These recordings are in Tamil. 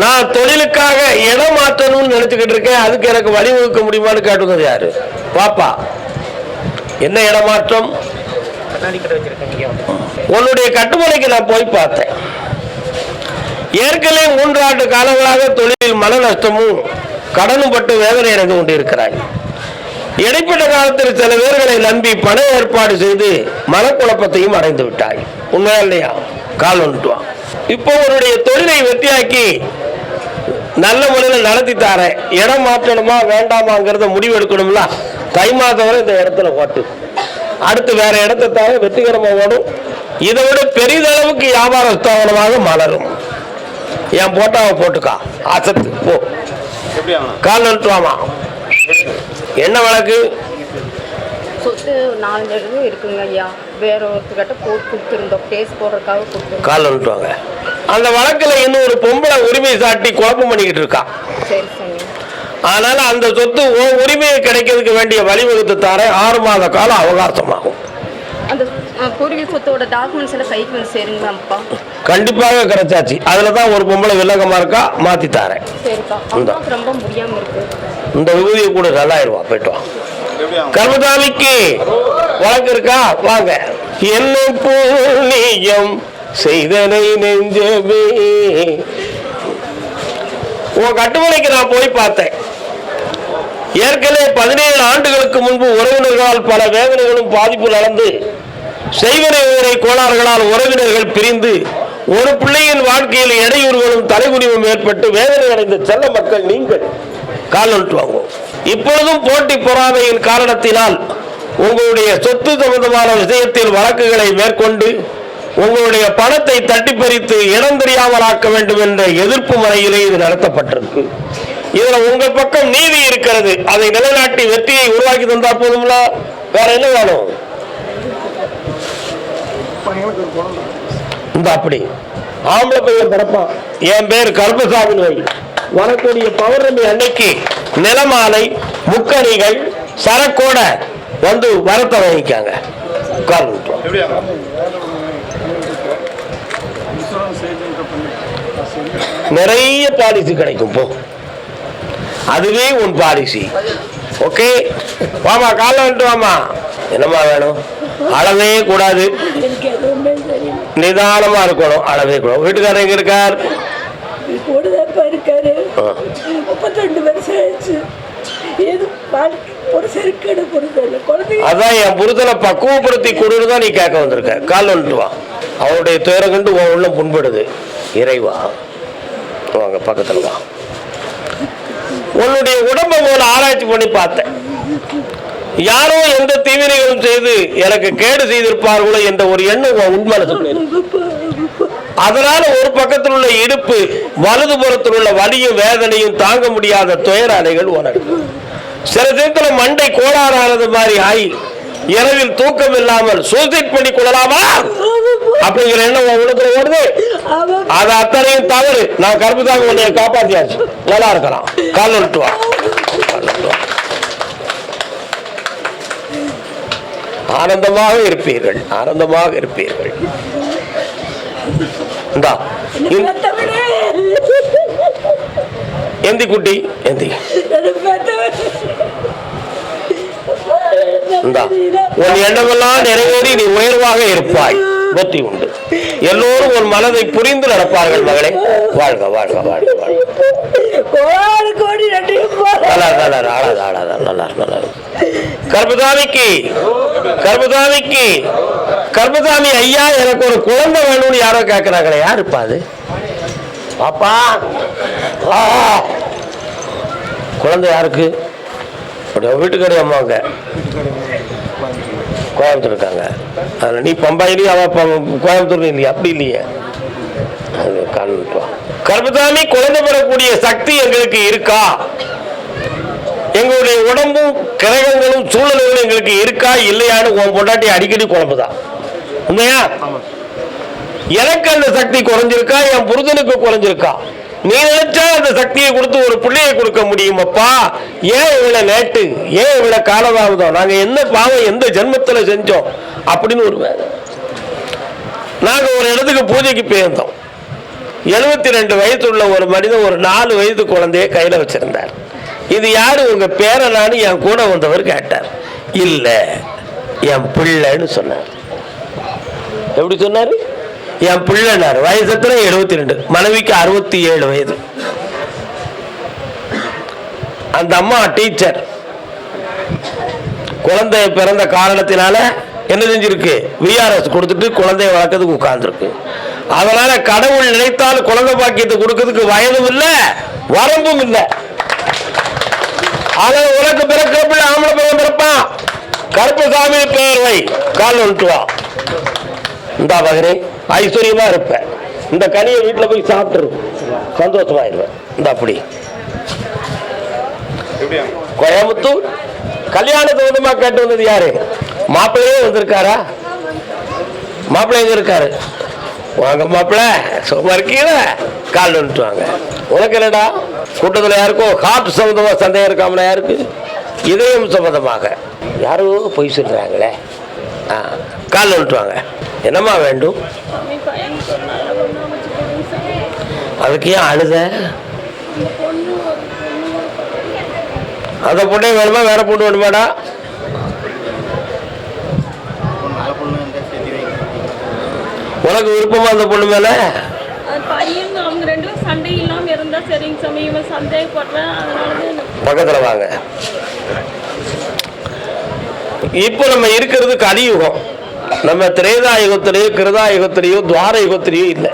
நான் தொழிலுக்காக இடம் மாற்றணும்னு நினைச்சுக்கிட்டு இருக்கேன். அதுக்கு எனக்கு வழிவகுக்க முடியுமான்னு கேட்டுக்கிறது யாரு? பாப்பா என்ன இடமாற்றம் மாற்றம்? உன்னுடைய கட்டுமலைக்கு நான் போய் பார்த்தேன். ஏற்கனவே மூன்றாண்டு காலங்களாக தொழிலில் மன நஷ்டமும் கடனும் பட்டு வேதனை இறந்து கொண்டிருக்கிறாய். இடைப்பட்ட காலத்தில் சில பேர்களை நம்பி பண ஏற்பாடு செய்து மனக்குழப்பத்தையும் அடைந்து விட்டாய். உண்மையா இல்லையா? கால் வந்துட்டுவான் இப்போ உன்னுடைய தொழிலை வெற்றியாக்கி நல்ல முறையில் நடத்தி தாரேன். இடம் மாற்றணுமா வேண்டாமாங்கிறத முடிவு எடுக்கணும்ல. தை மாதம் வரை இந்த இடத்துல ஓட்டு. அடுத்து வேற இடத்தை வெற்றிகரமாக ஓடும். இதை விட பெரிதளவுக்கு வியாபார ஸ்தாபனமாக மலரும். என் போட்டாவை போட்டுக்கா. அசத்து போ. கால் நிறுத்துவாமா என்ன வழக்கு சொத்து நாலஞ்சு இருக்குங்க ஐயா. வேற ஒருத்தர்கிட்ட போட்டு கொடுத்துருந்தோம். கேஸ் போடுறதுக்காக கொடுத்துருந்தோம். கால் நிறுத்துவாங்க அந்த வழக்குல இன்னும் ஒரு பொம்பளை உரிமை சாட்டி குழப்பம் பண்ணிக்கிட்டு இருக்கா. அதனால அந்த சொத்து உரிமையை கிடைக்கிறதுக்கு வேண்டிய வழிவகுத்து தரேன் ஆறு மாத காலம் அவகாசமாகும். கண்டிப்பாக கிடைச்சாச்சு. அதுல தான் ஒரு பொம்பளை வில்லங்கமா இருக்கா மாத்தி தரேன். சரிப்பா. இந்தா. அம்மாவுக்கு ரொம்ப முடியாம இருக்கு. இந்த விபூதியை கூட நல்லாயிருவா போயிட்டு கர்மதாமிக்கு வழக்கு இருக்கா? வாங்க. என்ன புண்ணியம் செய்தனை நெஞ்சமே உன் கட்டுமனைக்கு நான் போய் பார்த்தேன். ஏற்கனவே பதினேழு ஆண்டுகளுக்கு முன்பு உறவினர்களால் பல வேதனைகளும் பாதிப்பு நடந்து செய்வனை ஊரை கோளாறுகளால் உறவினர்கள் பிரிந்து ஒரு பிள்ளையின் வாழ்க்கையில் இடையூறுகளும் தலைகுனிவும் ஏற்பட்டு வேதனை அடைந்த செல்ல மக்கள் நீங்கள் கால் நட்டு இப்பொழுதும் போட்டி பொறாமையின் காரணத்தினால் உங்களுடைய சொத்து சம்பந்தமான விஷயத்தில் வழக்குகளை மேற்கொண்டு உங்களுடைய பணத்தை தட்டி பறித்து இடம் தெரியாமலாக்க வேண்டும் என்ற எதிர்ப்பு முறையிலே இது நடத்தப்பட்டிருக்கு. இதுல உங்க பக்கம் நீதி இருக்கிறது. அதை நிலைநாட்டி வெற்றியை உருவாக்கி தந்தா போதும்ல வேற என்ன வேணும்? இந்த அப்படி. ஆம்பளை பையன் பிறப்பான் என் பேர் கருப்பசாமி நோய். வரக்கூடிய பௌர்ணமி அன்னைக்கு நிலமாலை முக்கணிகள் சரக்கோட வந்து வரத்தை வாங்கிக்காங்க. உட்கார்ந்து நிறைய பாலிசி கிடைக்கும் போ. அதுவே உன் பாலிசி ஓகே வாமா காலைல வந்துட்டு வாமா. என்னம்மா வேணும்? அளவே கூடாது. நிதானமா இருக்கணும். அளவே கூடாது. வீட்டுக்காரர் எங்க இருக்கார்? அதான் என் புருஷனை பக்குவப்படுத்தி கொடுன்னு தான் நீ கேட்க வந்திருக்க. கால் வந்துட்டு வா. அவருடைய துயரம் கண்டு உன் உள்ளம் புண்படுது. இறைவா வாங்க பக்கத்தில் வா. உன்னுடைய உடம்பை போல ஆராய்ச்சி பண்ணி பார்த்தேன். யாரோ எந்த தீவினைகளும் செய்து எனக்கு கேடு செய்திருப்பார்களோ என்ற ஒரு எண்ணம் உன் உண்மனசுக்குள்ள அதனால ஒரு பக்கத்தில் உள்ள இடுப்பு வலதுபுறத்தில் உள்ள வலியும் வேதனையும் தாங்க முடியாத துயரலைகள் உனக்கு. சில நேரத்துல மண்டை கோளாறானது மாதிரி ஆகி இரவில் தூக்கம் இல்லாமல் சூசைட் பண்ணி கொள்ளலாமா? அப்படிங்கிற எண்ணம் உள்ளத்துல ஓடுது. அது அத்தனையும் தவறு. நான் கருப்புதாக உன்னை காப்பாத்தியாச்சு. நல்லா இருக்கலாம். கால் விட்டு வா. கால் விட்டு வா. ஆனந்தமாக இருப்பீர்கள். ஆனந்தமாக இருப்பீர்கள். இந்தா. எந்தி குட்டி. எந்தி உன் எண்ணமெல்லாம் நிறைவேறி நீ உயர்வாக இருப்பாய். வெற்றி உண்டு. எல்லோரும் உன் மனதை புரிந்து நடப்பார்கள் மகளே. வாழ்க வாழ்க வாழ்க வாழ்க. கர்மசாமிக்கு கர்மசாமிக்கு கர்மசாமி ஐயா எனக்கு ஒரு குழந்தை வேணும்னு யாரோ கேட்கிறாங்களே யாருப்பா அது? பாப்பா. குழந்தை யாருக்கு? வீட்டுக்காரி அம்மாங்க கோயம்புத்தூர் இருக்காங்க அதில் நீ பம்பாயிலி அவ ப- கோயம்புத்தூர் இல்லையா? அப்படி இல்லையே. கர்மசாமி குழந்தை பெறக்கூடிய சக்தி எங்களுக்கு இருக்கா? எங்களுடைய உடம்பும் கிரகங்களும் சூழ்நிலைகளும் எங்களுக்கு இருக்கா? இல்லையான்னு உன் பொண்டாட்டி அடிக்கடி குழம்புதான். உண்மையா? எனக்கு அந்த சக்தி குறைஞ்சிருக்கா? என் புருஷனுக்கு குறைஞ்சிருக்கா? நீ நினைச்சா அந்த சக்தியை கொடுத்து ஒரு பிள்ளையை கொடுக்க முடியுமப்பா? ஏன் இவ்வளவு லேட்டு? ஏன் இவ்வளவு காலதாமதம் நாங்க என்ன பாவம் எந்த ஜென்மத்துல செஞ்சோம்? அப்படின்னு ஒரு வேதனை. நாங்க ஒரு இடத்துக்கு பூஜைக்கு போயிருந்தோம். எழுபத்தி ரெண்டு வயசு உள்ள ஒரு மனிதன் ஒரு நாலு வயது குழந்தைய கையில வச்சிருந்தார். இது யாரு? உங்க பேரனான்னு என் கூட வந்தவர் கேட்டார். இல்ல என் பிள்ளைன்னு சொன்னார். எப்படி சொன்னாரு? என் பிள்ளைனார். வயசு எத்தனை எழுபத்தி ரெண்டு மனைவிக்கு அறுபத்தி ஏழு வயது. அந்த அம்மா டீச்சர். குழந்தை பிறந்த காரணத்தினால என்ன செஞ்சிருக்கு? விஆர்எஸ் கொடுத்துட்டு குழந்தைய வளர்க்கறதுக்கு உட்கார்ந்துருக்கு. அதனால கடவுள் நினைத்தால் குழந்தை பாக்கியத்தை கொடுக்கறதுக்கு வயதும் இல்லை வரம்பும் இல்லை. அதை உனக்கு பிறக்கிறப்ப ஆம்பளை பையன் பிறப்பான். கருப்பசாமி பெயர் வை கால் வந்துட்டு வா இந்தா மகனே ஐஸ்வர்யமா இருப்பேன் இந்த கனியை வீட்டில் போய் சாப்பிட்டுருவேன் சந்தோஷமா இந்த அப்படி. கோயம்புத்தூர்? கல்யாண தோதமா கேட்டு வந்தது யாரு? மாப்பிள்ளையே வந்திருக்காரா? மாப்பிள்ளை எங்க இருக்காரு? வாங்க மாப்பிள்ளை சும்மா இருக்கீங்களா கால் வந்துட்டு வாங்க. உனக்கு என்னடா? கூட்டத்தில் யாருக்கும் ஹார்ட் சம்மந்தமாக சந்தேகம் இருக்காமல யாருக்கு? இதயம் சம்மந்தமாக யாரோ பொய் சொல்றாங்களே. ஆ கால் வந்துட்டு வாங்க என்னம்மா வேண்டும்? அதுக்கு ஏன் அழுத? அந்த பொண்ணே வேணுமா? வேற பொண்ணு வேணுமாடா? வைங்க உனக்கு விருப்பமா அந்த பொண்ணு மேல? அது பையன் அவங்க ரெண்டு பேரும் சண்டை இல்லாம இருந்தா சரிங்க சாமி இவன் சந்தேகப்படுறேன் அதனால தான் எனக்கு பக்கத்துல வாங்க இப்போ நம்ம இருக்கிறது கலியுகம். நம்ம திரேதா யுகத்திலேயோ கிருதா யுகத்திலேயோ துவார யுகத்திலேயோ இல்லை.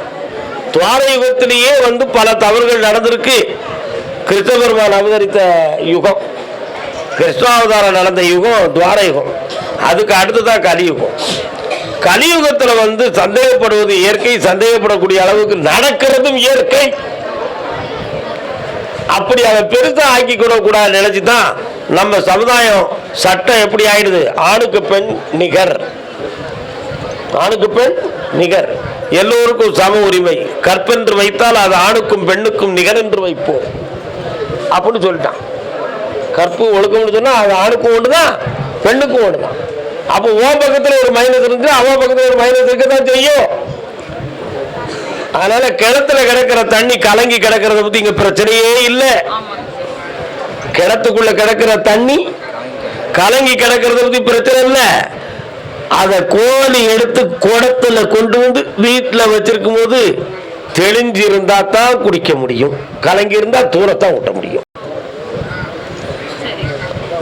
துவார யுகத்திலேயே வந்து பல தவறுகள் நடந்திருக்கு. கிருஷ்ண பெருமான் அவதரித்த யுகம். கிருஷ்ணாவதாரம் நடந்த யுகம் துவார யுகம் அதுக்கு அடுத்ததான் கலியுகம். கலியுகத்துல வந்து சந்தேகப்படுவது இயற்கை சந்தேகப்படக்கூடிய அளவுக்கு நடக்கிறதும் இயற்கை. அப்படி அதை பெருசா ஆக்கி கூடாது நினைச்சு தான் நம்ம சமுதாயம் சட்டம் எப்படி ஆயிடுது? ஆணுக்கு பெண் நிகர். ஆணுக்கு பெண் நிகர். எல்லோருக்கும் சம உரிமை. கற்பென்று வைத்தால் அது ஆணுக்கும் பெண்ணுக்கும் நிகர் என்று வைப்போம். அப்படின்னு சொல்லிட்டான். கற்பு ஒழுக்கம்னு சொன்னா அது ஆணுக்கும் ஒண்ணுதான் பெண்ணுக்கும் ஒண்ணுதான் அப்போ ஓ பக்கத்துல ஒரு மைனஸ் இருந்து அவ பக்கத்துல ஒரு மைனஸ் இருக்கதான் செய்யும். அதனால கிணத்துல கிடக்கிற தண்ணி கலங்கி கிடக்கிறத பத்தி இங்க பிரச்சனையே இல்லை. கிணத்துக்குள்ள கிடக்கிற தண்ணி கலங்கி கிடக்கிறத பத்தி பிரச்சனை இல்லை. அதை கோழி எடுத்து குடத்துல கொண்டு வந்து வீட்டில் வச்சிருக்கும் போது தெளிஞ்சு இருந்தா தான் குடிக்க முடியும். கலங்கி இருந்தா தூரத்தான் ஊட்ட முடியும்.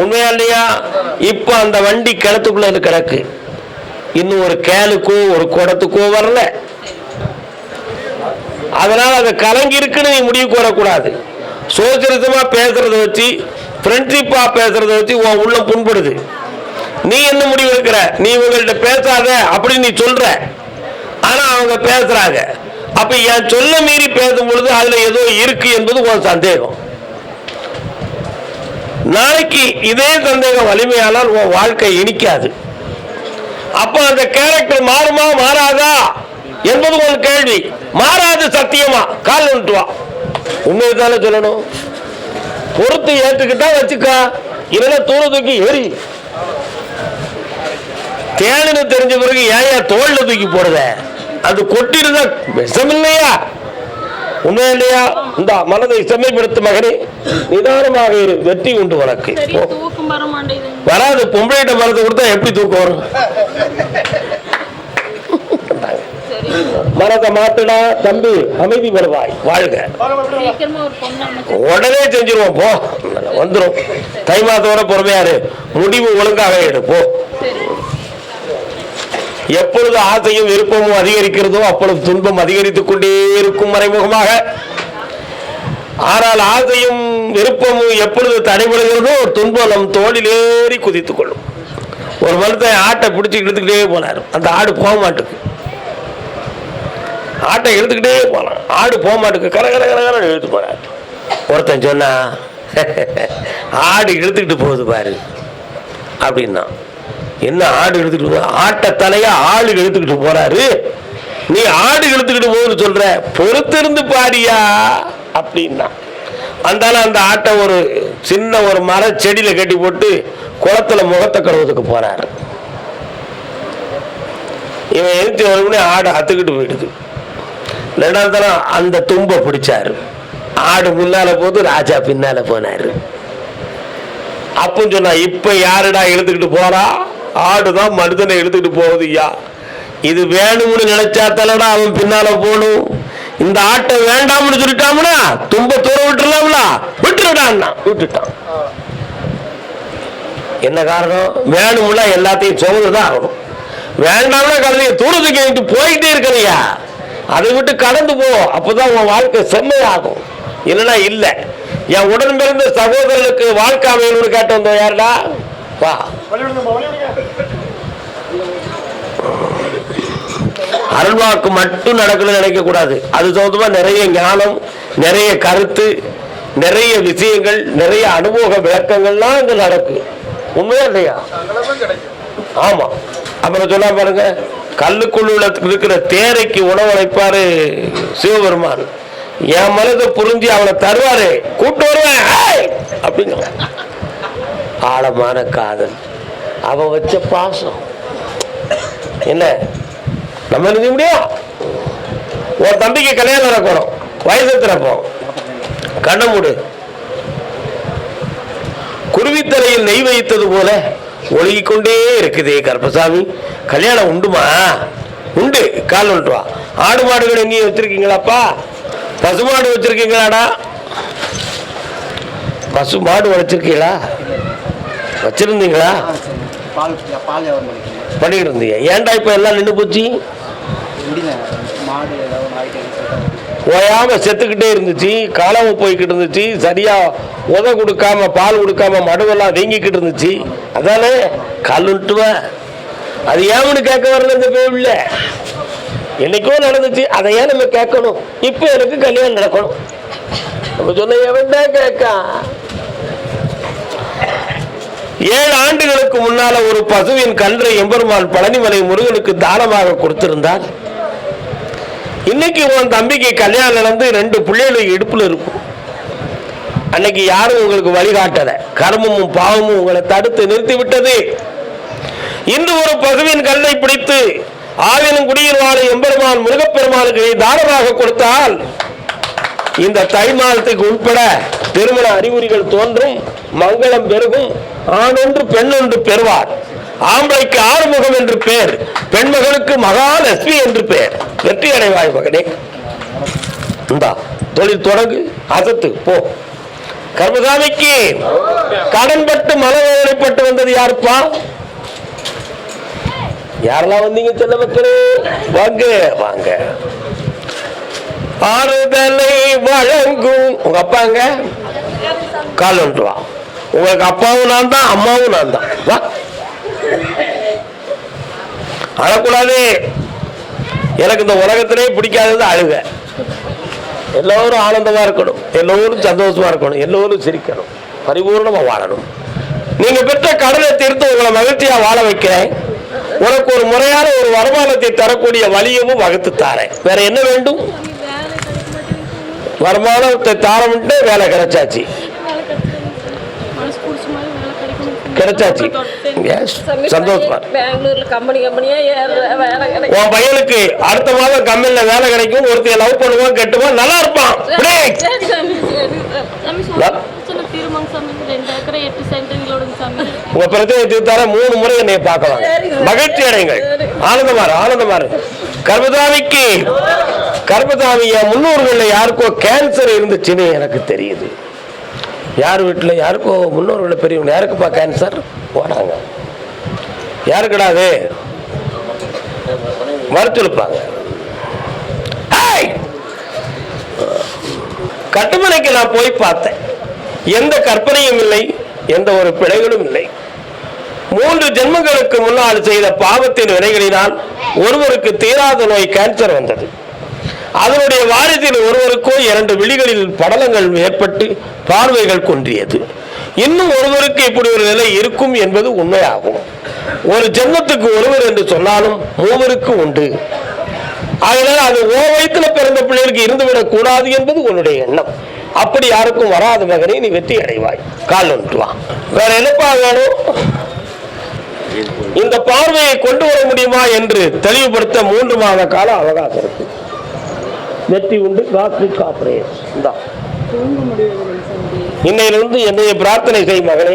உண்மையா இல்லையா? இப்ப அந்த வண்டி கிணத்துக்குள்ள கிடக்கு. இன்னும் ஒரு கேலுக்கோ ஒரு குடத்துக்கோ வரல. அதனால அதை கலங்கி இருக்குன்னு நீ முடிவுக்கு வரக்கூடாது சோசியலிசமா பேசுறத வச்சு ஃப்ரெண்ட்ஷிப்பா பேசுறத வச்சு உன் உள்ளம் புண்படுது. நீ என்ன முடிவு இருக்கிற நீ இவங்கள்ட்ட பேசாத அப்படின்னு நீ சொல்ற. ஆனா அவங்க பேசுறாங்க. அப்ப என் சொல்ல மீறி பேசும் பொழுது அதுல ஏதோ இருக்கு என்பது உன் சந்தேகம். நாளைக்கு இதே சந்தேகம் வலிமையானால் உன் வாழ்க்கை இனிக்காது. அப்ப அந்த கேரக்டர் மாறுமா மாறாதா? என்பது ஒரு கேள்வி. மாறாது சத்தியமா. கால் வந்துட்டு உண்மையை தானே சொல்லணும்? பொறுத்து ஏற்றுக்கிட்டா வச்சுக்கா இல்லைன்னா தூர தூக்கி எரி. தேனுன்னு தெரிஞ்ச பிறகு ஏயா தோல்ல தூக்கி போடுத? அது கொட்டிருந்தா விஷம் இல்லையா உண்மை இல்லையா? இந்த மனதை செம்மைப்படுத்த மகனே நிதானமாக இரு. வெற்றி உண்டு உனக்கு வராது பொம்பளைகிட்ட மரத்தை கொடுத்தா எப்படி தூக்கம் வரும்? மரத்தை மாத்துடா தம்பி அமைதி வருவாய். வாழ்க. உடனே செஞ்சிருவோம் போ. வந்துரும். தை மாதத்தோட பொறுமையாரு முடிவு ஒழுங்காக எடு போ. சரி எப்பொழுது ஆசையும் விருப்பமும் அதிகரிக்கிறதோ அப்பொழுது துன்பம் அதிகரித்துக் கொண்டே இருக்கும் மறைமுகமாக. ஆனால் ஆசையும் விருப்பமும் எப்பொழுது தடைபடுகிறதோ துன்பம் நம் தோளிலேறி குதித்துக் கொள்ளும். ஒரு மனுஷன் ஆட்டை பிடிச்சி இழுத்துக்கிட்டே போனார். அந்த ஆடு போக மாட்டுக்கு. ஆட்டை இழுத்துக்கிட்டே போனான். ஆடு போக மாட்டுக்கு. கர கர கர கர இழுத்து போனார் ஒருத்தன் சொன்னா ஆடு இழுத்துக்கிட்டு போகுது பாரு. அப்படின்னா என்ன ஆடு இழுத்துக்கிட்டு போகுது? ஆட்டை ஆடு ஆளு இழுத்துக்கிட்டு போறாரு? நீ ஆடு இழுத்துக்கிட்டு போகுதுன்னு சொல்ற. பொறுத்திருந்து பாரியா? அப்படின்னா அந்தாலும் அந்த ஆட்டை ஒரு சின்ன ஒரு மர செடியில கட்டி போட்டு குளத்துல முகத்தை கழுவுறதுக்கு போறாரு. இவன் எழுத்து வரும்னே ஆடு அத்துக்கிட்டு போயிடுது. ரெண்டாவது தரம் அந்த தும்பை பிடிச்சாரு. ஆடு முன்னால போது ராஜா பின்னால போனாரு. அப்போ சொன்னா இப்ப யாருடா இழுத்துக்கிட்டு போறா? ஆடுதான் மனிதனை இழுத்துக்கிட்டு போகுது ஐயா. இது வேணும்னு நினைச்சா தலடா அவன் பின்னால போகணும். இந்த ஆட்டை வேண்டாம்னு சொல்லிட்டாம்னா தும்ப தூர விட்டுலாம்ல விட்டுருடான்னா விட்டுட்டான். என்ன காரணம்? வேணும்ல எல்லாத்தையும் சுமந்துதான் ஆகணும். வேண்டாம்னா கதையை தூரத்துக்கு போயிட்டே இருக்கிறையா அதை விட்டு கடந்து போ. அப்பதான் உன் வாழ்க்கை செம்மையாகும். இல்லைன்னா இல்லை. என் உடன் பிறந்த சகோதரனுக்கு வாழ்க்கை அமையணும்னு கேட்டு வந்தோம் யாருடா? வா. அருள்வாக்கு மட்டும் நடக்கணும்னு நினைக்க கூடாது. அது தகுந்தமா நிறைய ஞானம் நிறைய கருத்து நிறைய விஷயங்கள் நிறைய அனுபவ விளக்கங்கள்லாம் இங்க நடக்கும் உண்மையா இல்லையா? ஆமா. அப்புறம் சொன்னா பாருங்க கல்லுக்குள்ள இருக்கிற தேரைக்கு உணவளிப்பாரு சிவபெருமான். என் மனதை புரிஞ்சு அவனை தருவாரு கூட்டு வருவேன் அப்படின்னு ஆழமான காதல். அவன் வச்ச பாசம். என்ன? நம்ம என்ன முடியும்? உன் தம்பிக்கு கல்யாணம் நடக்கணும் வயசு திறப்போம் கண்ணை மூடு. குருவித்தலையில் நெய் வைத்தது போல ஒழுகிக்கொண்டே கொண்டே கருப்பசாமி. கல்யாணம் உண்டுமா? உண்டு கால் வந்துட்டு வா ஆடு மாடுகள் எங்கேயும் வச்சிருக்கீங்களாப்பா? பசு மாடு வச்சிருக்கீங்களாடா? பசு மாடு வளர்ச்சிருக்கீங்களா வச்சிருந்தீங்களா? பண்ணிக்கிட்டு இருந்தீங்க. ஏன்டா இப்ப எல்லாம் நின்று போச்சு? மாடு ஓயாமல் ஓயாம செத்துக்கிட்டே இருந்துச்சு காலாம போய்கிட்டு இருந்துச்சு சரியா உத கொடுக்காம பால் கொடுக்காம மடுவெல்லாம் வீங்கிக்கிட்டு இருந்துச்சு. அதானே கல்லுட்டுவேன் அது ஏன்னு கேட்க வரல இந்த பேவில் என்னைக்கோ நடந்துச்சு அதை ஏன் நம்ம கேட்கணும். இப்ப எனக்கு கல்யாணம் நடக்கணும். நம்ம சொன்ன எவன்டா கேட்கா? ஏழு ஆண்டுகளுக்கு முன்னால ஒரு பசுவின் கன்றை எம்பெருமான் பழனிமலை முருகனுக்கு தானமாக கொடுத்திருந்தார். இன்னைக்கு உன் தம்பிக்கு கல்யாணம் நடந்து ரெண்டு பிள்ளைகள் இடுப்புல இருக்கும். அன்னைக்கு யாரும் உங்களுக்கு வழிகாட்டல கர்மமும் பாவமும் உங்களை தடுத்து நிறுத்தி விட்டது. இன்று ஒரு பகுவின் கல்லை பிடித்து ஆவினும் குடியில் வாழ எம்பெருமான் முருகப்பெருமானுக்கு தானமாக கொடுத்தால் இந்த தை மாதத்துக்கு உட்பட திருமண அறிகுறிகள் தோன்றும் மங்களம் பெருகும். ஆணொன்று பெண்ணொன்று பெறுவார். ஆம்பளைக்கு ஆறுமுகம் என்று பெயர் பெண்மகளுக்கு மகாலட்சுமி என்று பெயர் வெற்றி அடைவாய் மகனே. இந்தா தொழில் தொடங்கு அசத்து போ. கர்மசாமிக்கு கடன்பட்டு மனவேதனைப்பட்டு வந்தது யாருப்பா? யாரெல்லாம் வந்தீங்க செல்ல மக்களே? வாங்க வாங்க. ஆறுதலை வழங்கும். உங்க அப்பாங்க கால் ஒன்று வா. உங்களுக்கு அப்பாவும் நான் தான் அம்மாவும் நான் தான் வா. அழக்கூடாது. எனக்கு இந்த உலகத்திலே பிடிக்காதது அழுக. எல்லோரும் ஆனந்தமா இருக்கணும். எல்லோரும் சந்தோஷமா இருக்கணும். எல்லோரும் சிரிக்கணும். பரிபூர்ணமா வாழணும். நீங்க பெற்ற கடனை தீர்த்து உங்களை மகிழ்ச்சியா வாழ வைக்கிறேன். உனக்கு ஒரு முறையான ஒரு வருமானத்தை தரக்கூடிய வழியவும் வகுத்து தாரேன். வேற என்ன வேண்டும்? வருமானத்தை தாரம்ட்டு வேலை கிடைச்சாச்சு. கிடைச்சாச்சு. சந்தோஷமா உன் பையனுக்கு அடுத்த மாதம் கம்பெனில வேலை கிடைக்கும். ஒருத்தைய லவ் பண்ணுவான் கெட்டுவான் நல்லா இருப்பான். உங்க பிரச்சனை தீர்த்தார மூணு முறை என்னை பார்க்கலாம். மகிழ்ச்சி அடைங்கள் ஆனந்தமாறு ஆனந்தமாறு கர்மதாமிக்கு கர்மதாமி என் முன்னோர்கள்ல யாருக்கோ கேன்சர் இருந்துச்சுன்னு எனக்கு தெரியுது. யார் வீட்டில் யாருக்கோ முன்னோர்கள் பெரியவங்க யாருக்குப்பா கேன்சர் போனாங்க யாரு அது? மறுத்துழுப்பாங்க கட்டுமனைக்கு நான் போய் பார்த்தேன். எந்த கற்பனையும் இல்லை எந்த ஒரு பிழைகளும் இல்லை. மூன்று ஜென்மங்களுக்கு முன்னால் செய்த பாவத்தின் வினைகளினால் ஒருவருக்கு தீராத நோய் கேன்சர் வந்தது. அதனுடைய வாரிசில் ஒருவருக்கோ இரண்டு விழிகளில் படலங்கள் ஏற்பட்டு பார்வைகள் குன்றியது. இன்னும் ஒருவருக்கு இப்படி ஒரு நிலை இருக்கும் என்பது உண்மையாகும். ஒரு ஜென்மத்துக்கு ஒருவர் என்று சொன்னாலும் மூவருக்கு உண்டு. அதனால அது ஓ வயிற்றுல பிறந்த பிள்ளைகளுக்கு இருந்துவிடக் கூடாது என்பது உன்னுடைய எண்ணம். அப்படி யாருக்கும் வராத மகனை நீ வெற்றி அடைவாய். கால் ஒன்று வேற என்னப்பா வேணும்? இந்த பார்வையை கொண்டு வர முடியுமா என்று தெளிவுபடுத்த மூன்று மாத கால அவகாசம் இருக்கு. வெற்றி உண்டு காத்து காப்பரேட் இன்னையிலிருந்து என்னைய பிரார்த்தனை செய் மகளே